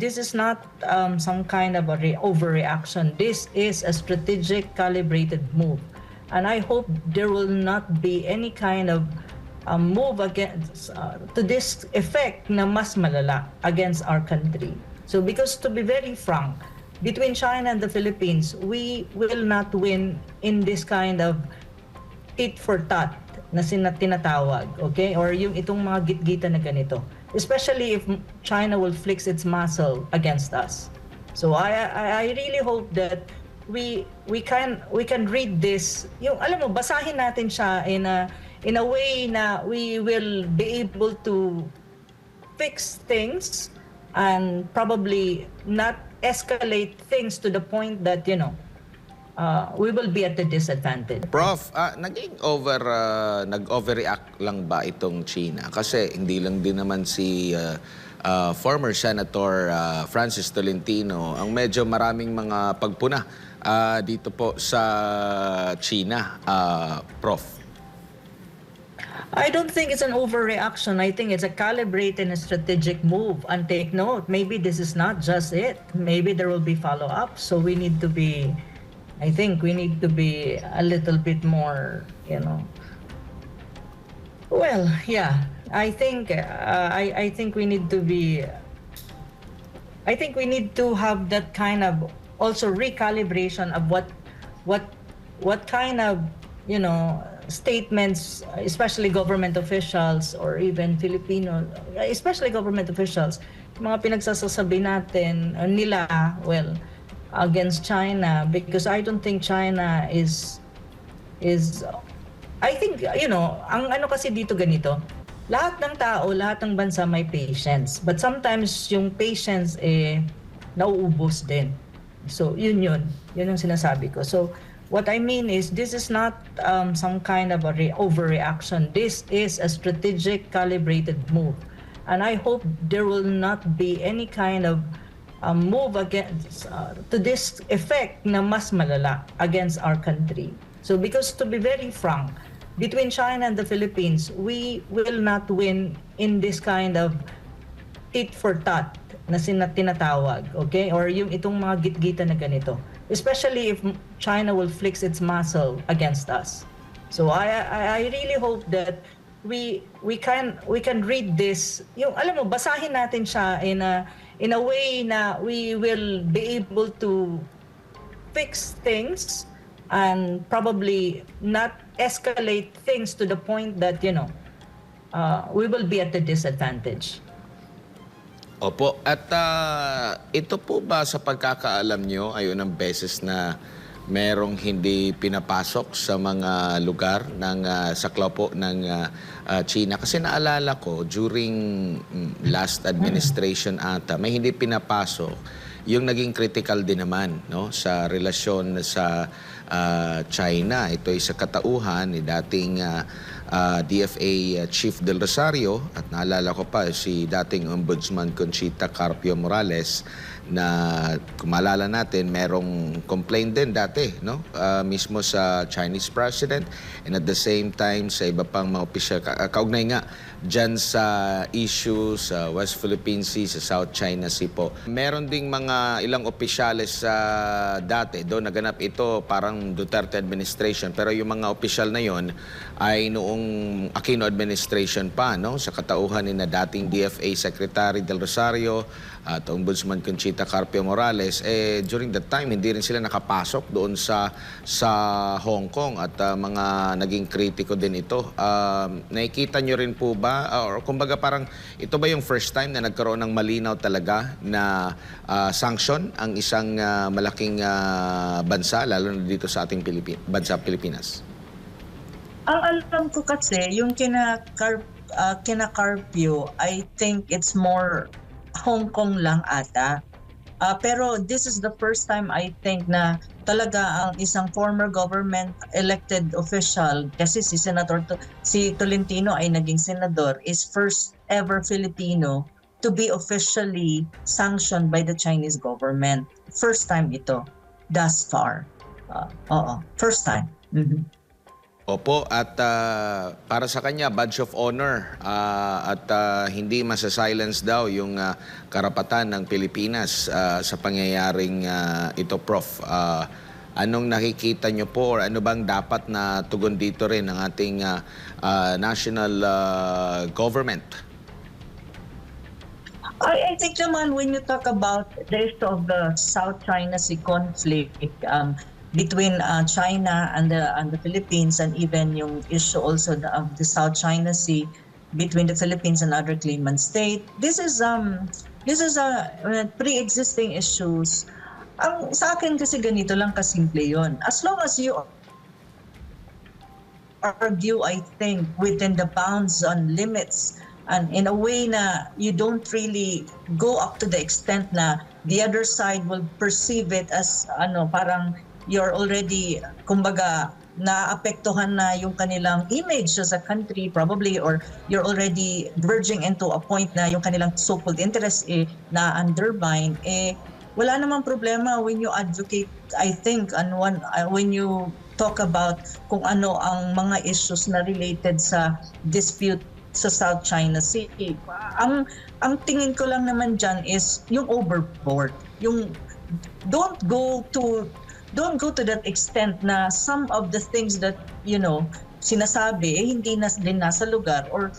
this is not um, some kind of a re- overreaction. This is a strategic, calibrated move, and I hope there will not be any kind of um, move against uh, to this effect na mas malala against our country. So, because to be very frank, between China and the Philippines, we will not win in this kind of tit for tat na sina tinatawag, okay? Or yung itong mga gitgita na ganito. Especially if China will flex its muscle against us. So I I, I really hope that we we can we can read this yung alam mo basahin natin siya in a in a way na we will be able to fix things and probably not escalate things to the point that you know uh, we will be at a disadvantage. Prof, ah, naging over, ah, nag-overreact lang ba itong China? Kasi hindi lang din naman si ah, ah, former Senator ah, Francis Tolentino ang medyo maraming mga pagpuna ah, dito po sa China, ah, Prof. I don't think it's an overreaction. I think it's a calibrated and strategic move. And take note, maybe this is not just it. Maybe there will be follow up. So we need to be, I think we need to be a little bit more, you know. Well, yeah. I think uh, I I think we need to be. I think we need to have that kind of also recalibration of what what what kind of you know statements especially government officials or even Filipino especially government officials mga pinagsasasabi natin uh, nila well against China because I don't think China is is I think you know ang ano kasi dito ganito lahat ng tao, lahat ng bansa may patience. But sometimes yung patience eh nauubos din. So yun yun. Yun ang sinasabi ko. So what I mean is this is not um, some kind of a re- overreaction. This is a strategic calibrated move. And I hope there will not be any kind of um, move against uh, to this effect na mas malala against our country. So because to be very frank, between China and the Philippines, we will not win in this kind of tit for tat na tinatawag, okay? Or yung itong mga gitgita na ganito. Especially if China will flex its muscle against us. So I I, I really hope that we we can we can read this yung alam mo basahin natin siya in a in a way na we will be able to fix things and probably not escalate things to the point that you know uh, we will be at a disadvantage. Opo. At ah, ito po ba sa pagkakaalam nyo, ayun ang beses na merong hindi pinapasok sa mga lugar ng ah, saklaw po ng ah, ah, China? Kasi naalala ko, during mm, last administration ata, may hindi pinapasok yung naging critical din naman no sa relasyon sa ah, China. Ito ay sa katauhan ni dating ah, ah, DFA Chief Del Rosario at naalala ko pa si dating Ombudsman Conchita Carpio Morales na kung maalala natin merong complaint din dati no Ah, mismo sa Chinese president and at the same time sa iba pang mga opisyal ka- ah, kaugnay nga dyan sa issue sa West Philippine Sea, sa South China Sea po. Meron ding mga ilang opisyales sa dati, doon naganap ito parang Duterte administration, pero yung mga opisyal na yon ay noong Aquino administration pa, no? sa katauhan ni na dating DFA Secretary Del Rosario at Ombudsman Conchita Carpio Morales, eh, during that time, hindi rin sila nakapasok doon sa sa Hong Kong at ah, mga naging kritiko din ito. Um, nakikita nyo rin po ba, ah, or kumbaga parang ito ba yung first time na nagkaroon ng malinaw talaga na ah, sanction ang isang ah, malaking ah, bansa, lalo na dito sa ating Pilipi- bansa Pilipinas? Ang alam ko kasi, yung kina, Car, uh, kina Carpio, I think it's more Hong Kong lang ata. Ah, pero this is the first time I think na talaga ang isang former government elected official kasi si Senator To- si Tolentino ay naging senador is first ever Filipino to be officially sanctioned by the Chinese government. First time ito thus far. Ah, oo, first time. Mhm. Opo, at ah, para sa kanya, badge of honor ah, at ah, hindi masa-silence daw yung ah, karapatan ng Pilipinas ah, sa pangyayaring ah, ito, Prof. Ah, anong nakikita nyo po or ano bang dapat na tugon dito rin ng ating ah, ah, national ah, government? I, I think naman when you talk about the issue of the South China Sea conflict um, between uh, China and the and the Philippines and even yung issue also the, of the South China Sea between the Philippines and other claimant state. This is um this is a uh, pre-existing issues. Ang sa akin kasi ganito lang kasimple yon as long as you argue, I think, within the bounds and limits and in a way na you don't really go up to the extent na the other side will perceive it as ano parang you're already kumbaga naapektuhan na yung kanilang image as a country probably or you're already verging into a point na yung kanilang so-called interest eh, na undermine eh wala namang problema when you advocate I think and one uh, when you talk about kung ano ang mga issues na related sa dispute sa South China Sea. Ang ang tingin ko lang naman diyan is yung overboard. Yung don't go to don't go to that extent na some of the things that you know sinasabi eh hindi na din nasa lugar or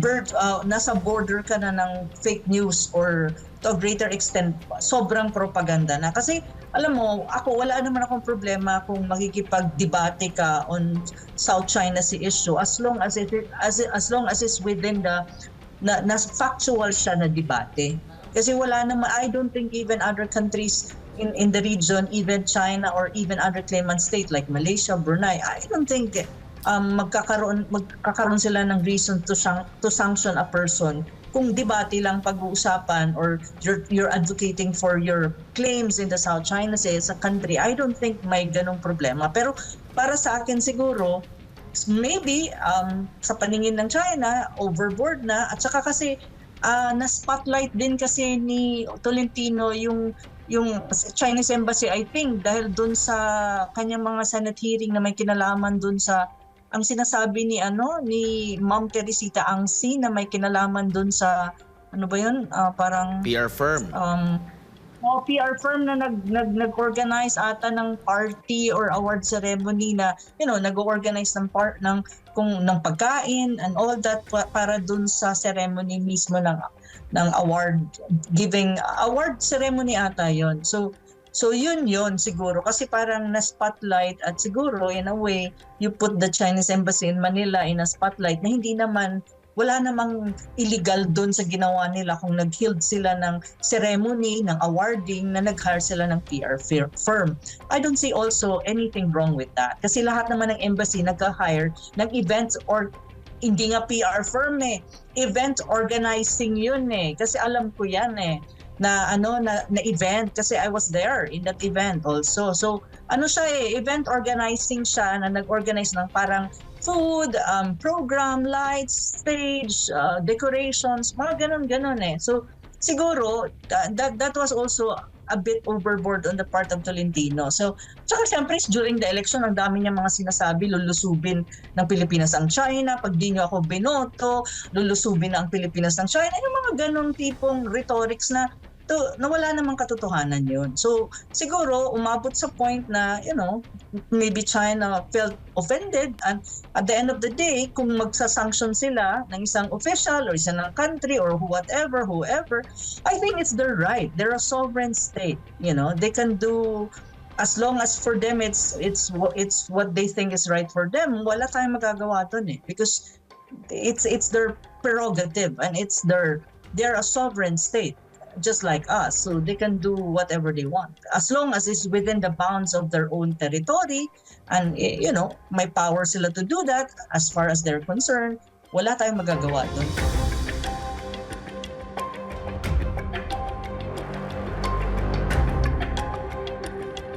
bird uh, nasa border ka na ng fake news or to a greater extent sobrang propaganda na. Kasi alam mo ako wala naman akong problema kung makikipag-debate ka on South China Sea issue as long as it as as long as it's within the na, na factual siya na debate. Kasi wala naman I don't think even other countries in in the region even China or even other claimant state like Malaysia Brunei I don't think um, magkakaroon magkakaroon sila ng reason to san- to sanction a person kung debate lang pag-uusapan or you're, you're advocating for your claims in the South China Sea as a country, I don't think may ganong problema. Pero para sa akin siguro, maybe um, sa paningin ng China, overboard na. At saka kasi ah, na-spotlight din kasi ni Tolentino yung yung Chinese Embassy, I think, dahil dun sa kanyang mga Senate hearing na may kinalaman dun sa ang sinasabi ni ano ni Ma'am Teresita Angsi na may kinalaman dun sa ano ba yun Ah, parang PR firm. um oh, PR firm na nag, nag nag-organize ata ng party or award ceremony na you know nag-organize ng part ng kung ng pagkain and all that pa- para dun sa ceremony mismo ng ng award giving award ceremony ata yon so So yun yun siguro kasi parang na spotlight at siguro in a way you put the Chinese embassy in Manila in a spotlight na hindi naman wala namang illegal doon sa ginawa nila kung nag-held sila ng ceremony, ng awarding, na nag-hire sila ng PR fir- firm. I don't see also anything wrong with that. Kasi lahat naman ng embassy nag-hire ng events or hindi nga PR firm eh. Event organizing yun eh. Kasi alam ko yan eh na ano na, na event kasi I was there in that event also. So ano siya eh, event organizing siya na nag-organize ng parang food, um, program, lights, stage, uh, decorations, mga ganun-ganun eh. So siguro that, that, that was also a bit overboard on the part of Tolentino. So, tsaka siyempre during the election, ang dami niya mga sinasabi, lulusubin ng Pilipinas ang China, pag di niyo ako binoto, lulusubin na ang Pilipinas ng China, yung mga ganong tipong rhetorics na to, na wala namang katotohanan yun. So, siguro, umabot sa point na, you know, maybe China felt offended and at the end of the day, kung magsasanction sila ng isang official or isang country or whatever, whoever, I think it's their right. They're a sovereign state, you know. They can do as long as for them it's it's it's what they think is right for them, wala tayong magagawa doon eh because it's it's their prerogative and it's their they're a sovereign state just like us so they can do whatever they want. As long as it's within the bounds of their own territory and you know may power sila to do that as far as they're concerned wala tayong magagawa doon